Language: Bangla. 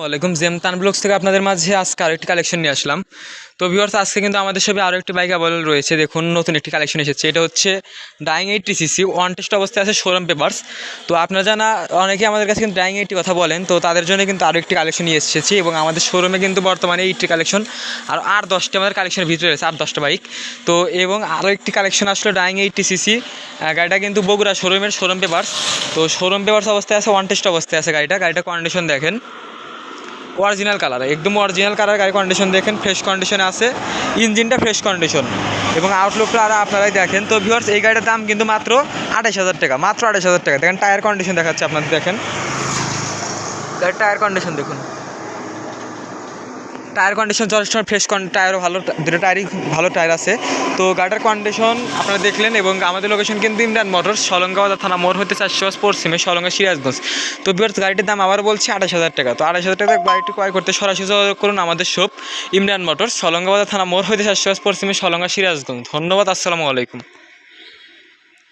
ওয়ালাইকুম জেম তান ব্লগস থেকে আপনাদের মাঝে আজকে আরও একটি কালেকশন নিয়ে আসলাম। তো ভিউয়ার্স আজকে কিন্তু আমাদের সবে আরও একটি বাইক অ্যাভেলেবল রয়েছে। দেখুন, নতুন একটি কালেকশন এসেছে। এটা হচ্ছে Dayang eighty CC one test অবস্থায় আছে শোরুম পেপার্স তো আপনারা জানা, অনেকে আমাদের কাছে কিন্তু ডাইং এইটটি কথা বলেন, তো তাদের জন্য কিন্তু আরও একটি কালেকশন নিয়ে এসেছি এবং আমাদের শোরুমে কিন্তু বর্তমানে এইটটি কালেকশন আর আর দশটি আমাদের কালেকশনের ভিতরে রয়েছে আর দশটা বাইক তো এবং আরও একটি কালেকশন আসলো ডাইং এইটটি সিসি গাড়িটা কিন্তু বগুড়া শোরুমের শোরুম পেপার্স তো শোরুম পেপার্স অবস্থায় আছে ওয়ান টেস্ট অবস্থায় আছে গাড়িটা। গাড়িটা কন্ডিশন দেখেন। অরিজিনাল কালার একদম অরিজিনাল কালার গাড়ি কন্ডিশন দেখেন ফ্রেশ কন্ডিশনে আছে। ইঞ্জিনটা ফ্রেশ কন্ডিশন এবং আউটলুকটা আর আপনারাই দেখেন। তো ভিউয়ার্স এই গাড়িটার দাম কিন্তু মাত্র আঠাশ হাজার টাকা, মাত্র আঠাশ হাজার টাকা। দেখেন টায়ার কন্ডিশন দেখাচ্ছে আপনাদের, দেখেন। গাড়ির টায়ার কন্ডিশন দেখুন। টায়ার কন্ডিশন যথেষ্ট ফ্রেশ টায়ারও ভালো, দুটো টায়ারই ভালো টায়ার আছে। তো গাড়িটার কন্ডিশন আপনারা দেখলেন এবং আমাদের লোকেশন কিন্তু ইমরান মোটরস, সলঙ্গাবাজার থানা মোড় হতে চারশো পশ্চিমে সলঙ্গা সিরাজগঞ্জ। তো বিয়ার গাড়িটির দাম আবার বলছি আঠাশ হাজার টাকা। তো আঠাশ হাজার টাকা গাড়িটি ক্রয় করতে সরাসরি যোগাযোগ করুন আমাদের শপ ইমরান মোটরস, সলঙ্গাবাজার থানা মোড় হতে চারশো পশ্চিমে সলঙ্গা সিরাজগঞ্জ। ধন্যবাদ, আসসালামু আলাইকুম।